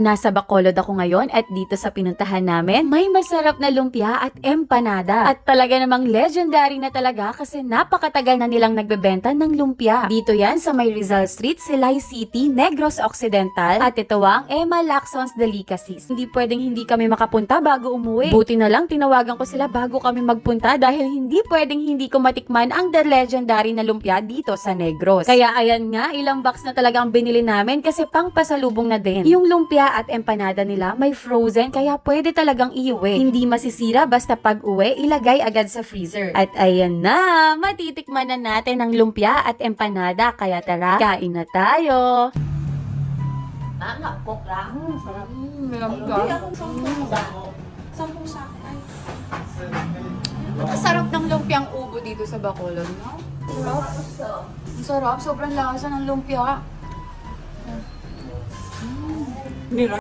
Nasa Bacolod ako ngayon at dito sa pinuntahan namin, may masarap na lumpia at empanada. At talaga namang legendary na talaga kasi napakatagal na nilang nagbebenta ng lumpia. Dito yan sa may Rizal Street, Silay City, Negros Occidental. At ito ang Emma Lacson's Delicacies. Hindi pwedeng hindi kami makapunta bago umuwi. Buti na lang tinawagan ko sila bago kami magpunta dahil hindi pwedeng hindi ko matikman ang the legendary na lumpia dito sa Negros. Kaya ayan nga, ilang box na talaga ang binili namin kasi pang pasalubong na din. Yung lumpia at empanada nila may frozen kaya pwede talagang iuwi. Hindi masisira basta pag uwi, ilagay agad sa freezer. At ayan na, matitikman na natin ang lumpia at empanada kaya tara, kain na tayo. Mama, cook lang. Sarap. Ako sampung ba? Sampung sa akin. Ay. Ang sarap ng lumpiang ubo dito sa Bacolod, no? Sarap. Ang sarap. Sobrang lasa ng lumpia. Mira.